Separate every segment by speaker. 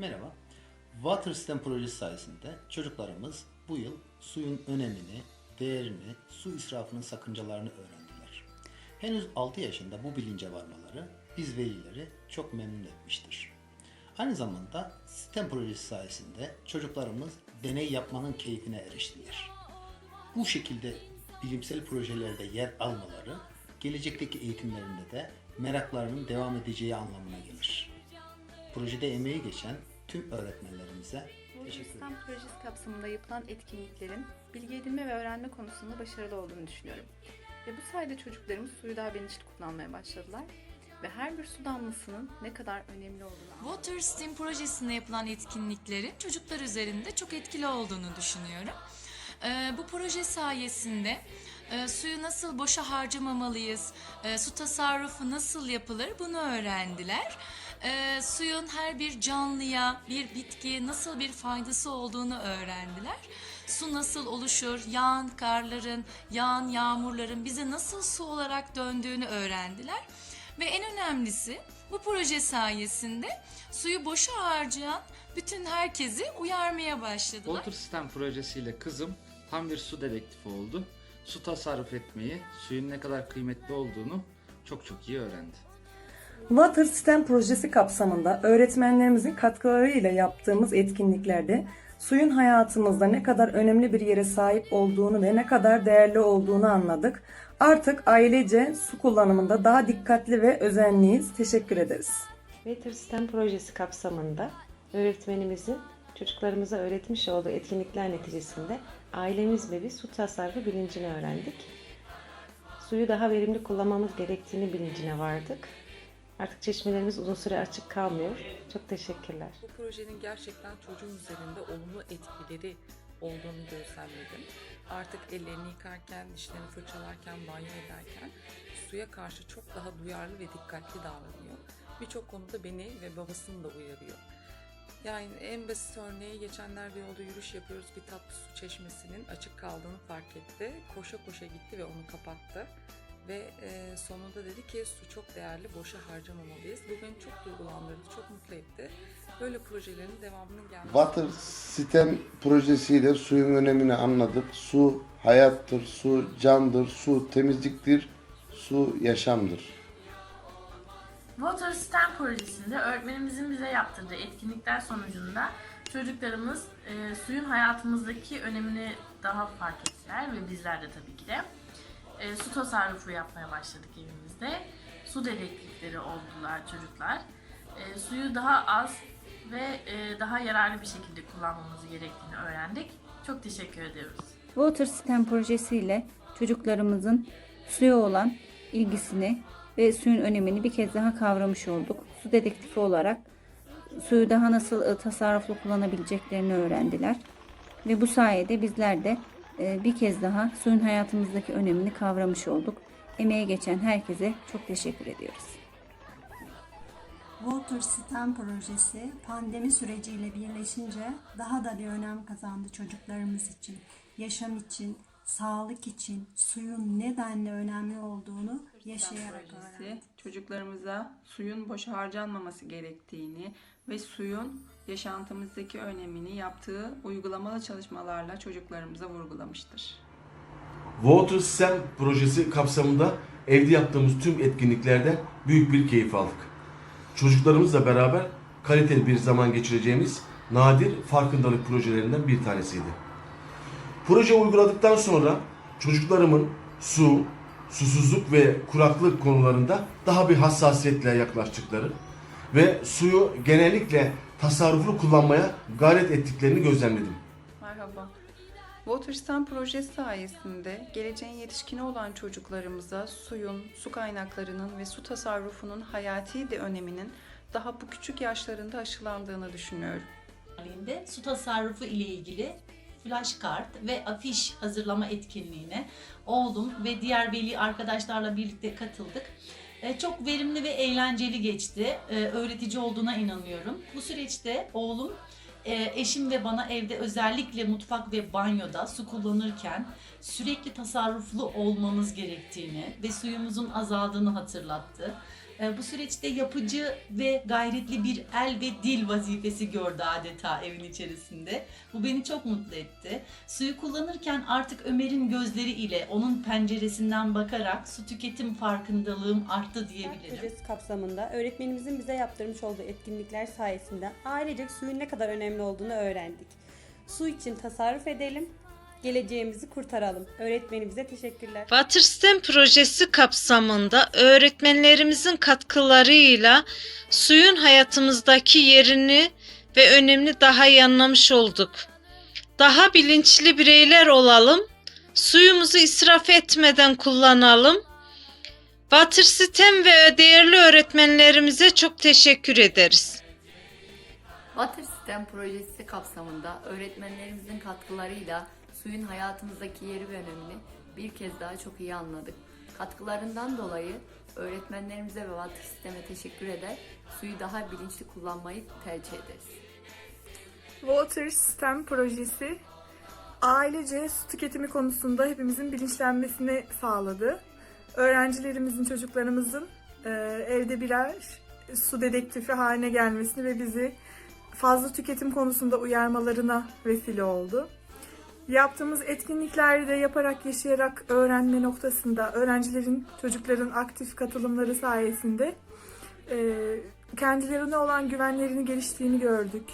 Speaker 1: Merhaba. Water System projesi sayesinde çocuklarımız bu yıl suyun önemini, değerini, su israfının sakıncalarını öğrendiler. Henüz 6 yaşında bu bilince varmaları biz velileri çok memnun etmiştir. Aynı zamanda sistem projesi sayesinde çocuklarımız deney yapmanın keyfine eriştiler. Bu şekilde bilimsel projelerde yer almaları gelecekteki eğitimlerinde de meraklarının devam edeceği anlamına gelir. Projede emeği geçen tüm öğretmenlerimize teşekkür ederim.
Speaker 2: Projesi kapsamında yapılan etkinliklerin bilgi edinme ve öğrenme konusunda başarılı olduğunu düşünüyorum. Ve bu sayede çocuklarımız suyu daha bilinçli kullanmaya başladılar ve her bir su damlasının ne kadar önemli olduğunu anladılar.
Speaker 3: Water STEAM projesinde yapılan etkinliklerin çocuklar üzerinde çok etkili olduğunu düşünüyorum. Ee, bu proje sayesinde e, suyu nasıl boşa harcamamalıyız, e, su tasarrufu nasıl yapılır bunu öğrendiler. E, suyun her bir canlıya, bir bitkiye nasıl bir faydası olduğunu öğrendiler. Su nasıl oluşur, yağan karların, yağan yağmurların bize nasıl su olarak döndüğünü öğrendiler. Ve en önemlisi bu proje sayesinde suyu boşa harcayan bütün herkesi uyarmaya başladılar.
Speaker 4: Water System projesiyle kızım tam bir su dedektifi oldu. Su tasarruf etmeyi, suyun ne kadar kıymetli olduğunu çok çok iyi öğrendi.
Speaker 5: Water System projesi kapsamında öğretmenlerimizin katkılarıyla yaptığımız etkinliklerde suyun hayatımızda ne kadar önemli bir yere sahip olduğunu ve ne kadar değerli olduğunu anladık. Artık ailece su kullanımında daha dikkatli ve özenliyiz. Teşekkür ederiz.
Speaker 6: Water System projesi kapsamında öğretmenimizin çocuklarımıza öğretmiş olduğu etkinlikler neticesinde ailemiz ve biz su tasarrufu bilincini öğrendik. Suyu daha verimli kullanmamız gerektiğini bilincine vardık. Artık çeşmelerimiz uzun süre açık kalmıyor. Çok teşekkürler.
Speaker 7: Bu projenin gerçekten çocuğun üzerinde olumlu etkileri olduğunu gözlemledim. Artık ellerini yıkarken, dişlerini fırçalarken, banyo ederken suya karşı çok daha duyarlı ve dikkatli davranıyor. Birçok konuda beni ve babasını da uyarıyor. Yani en basit örneği geçenlerde yolda yürüyüş yapıyoruz bir tatlı su çeşmesinin açık kaldığını fark etti. Koşa koşa gitti ve onu kapattı. Ve e, sonunda dedi ki su çok değerli, boşa harcamamalıyız. Bu beni çok duygulandırdı, çok mutlu etti. Böyle projelerin devamının gelmesi.
Speaker 8: Water System projesiyle suyun önemini anladık. Su hayattır, su candır, su temizliktir, su yaşamdır.
Speaker 9: Water STEM projesinde öğretmenimizin bize yaptırdığı etkinlikler sonucunda çocuklarımız e, suyun hayatımızdaki önemini daha fark ettiler ve bizler de tabii ki de. E, su tasarrufu yapmaya başladık evimizde. Su dedektifleri oldular çocuklar. E, suyu daha az ve e, daha yararlı bir şekilde kullanmamız gerektiğini öğrendik. Çok teşekkür ediyoruz.
Speaker 10: Water System projesiyle çocuklarımızın suya olan ilgisini ve suyun önemini bir kez daha kavramış olduk. Su dedektifi olarak suyu daha nasıl e, tasarruflu kullanabileceklerini öğrendiler. Ve bu sayede bizler de bir kez daha suyun hayatımızdaki önemini kavramış olduk. Emeğe geçen herkese çok teşekkür ediyoruz.
Speaker 11: Water STEM projesi pandemi süreciyle birleşince daha da bir önem kazandı çocuklarımız için. Yaşam için, sağlık için suyun nedenle önemli olduğunu yaşayarak öğrendik.
Speaker 12: çocuklarımıza suyun boşa harcanmaması gerektiğini ve suyun yaşantımızdaki önemini yaptığı uygulamalı çalışmalarla çocuklarımıza vurgulamıştır.
Speaker 13: Water System projesi kapsamında evde yaptığımız tüm etkinliklerden büyük bir keyif aldık. Çocuklarımızla beraber kaliteli bir zaman geçireceğimiz nadir farkındalık projelerinden bir tanesiydi. Proje uyguladıktan sonra çocuklarımın su, susuzluk ve kuraklık konularında daha bir hassasiyetle yaklaştıkları ve suyu genellikle tasarruflu kullanmaya gayret ettiklerini gözlemledim.
Speaker 12: Merhaba. Water STEM projesi sayesinde geleceğin yetişkini olan çocuklarımıza suyun, su kaynaklarının ve su tasarrufunun hayati de öneminin daha bu küçük yaşlarında aşılandığını düşünüyorum.
Speaker 3: Halinde su tasarrufu ile ilgili flashkart ve afiş hazırlama etkinliğine oğlum ve diğer veli arkadaşlarla birlikte katıldık. E, Çok verimli ve eğlenceli geçti. E, Öğretici olduğuna inanıyorum. Bu süreçte oğlum e, eşim ve bana evde özellikle mutfak ve banyoda su kullanırken sürekli tasarruflu olmamız gerektiğini ve suyumuzun azaldığını hatırlattı.
Speaker 14: E, bu süreçte yapıcı ve gayretli bir el ve dil vazifesi gördü adeta evin içerisinde. Bu beni çok mutlu etti. Suyu kullanırken artık Ömer'in gözleri ile onun penceresinden bakarak su tüketim farkındalığım arttı diyebilirim.
Speaker 15: Projesi kapsamında öğretmenimizin bize yaptırmış olduğu etkinlikler sayesinde ailecek suyun ne kadar önemli olduğunu öğrendik. Su için tasarruf edelim, geleceğimizi kurtaralım. Öğretmenimize teşekkürler.
Speaker 16: Water STEM projesi kapsamında öğretmenlerimizin katkılarıyla suyun hayatımızdaki yerini ve önemini daha iyi anlamış olduk. Daha bilinçli bireyler olalım, suyumuzu israf etmeden kullanalım. Water STEM ve değerli öğretmenlerimize çok teşekkür ederiz.
Speaker 17: Water System projesi kapsamında öğretmenlerimizin katkılarıyla suyun hayatımızdaki yeri ve önemini bir kez daha çok iyi anladık. Katkılarından dolayı öğretmenlerimize ve Water System'e teşekkür eder, suyu daha bilinçli kullanmayı tercih ederiz.
Speaker 18: Water System projesi ailece su tüketimi konusunda hepimizin bilinçlenmesini sağladı. Öğrencilerimizin, çocuklarımızın e, evde birer su dedektifi haline gelmesini ve bizi fazla tüketim konusunda uyarmalarına vesile oldu. Yaptığımız etkinlikleri de yaparak, yaşayarak öğrenme noktasında öğrencilerin, çocukların aktif katılımları sayesinde e, kendilerine olan güvenlerini geliştiğini gördük.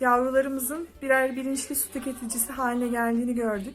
Speaker 18: Yavrularımızın birer bilinçli su tüketicisi haline geldiğini gördük.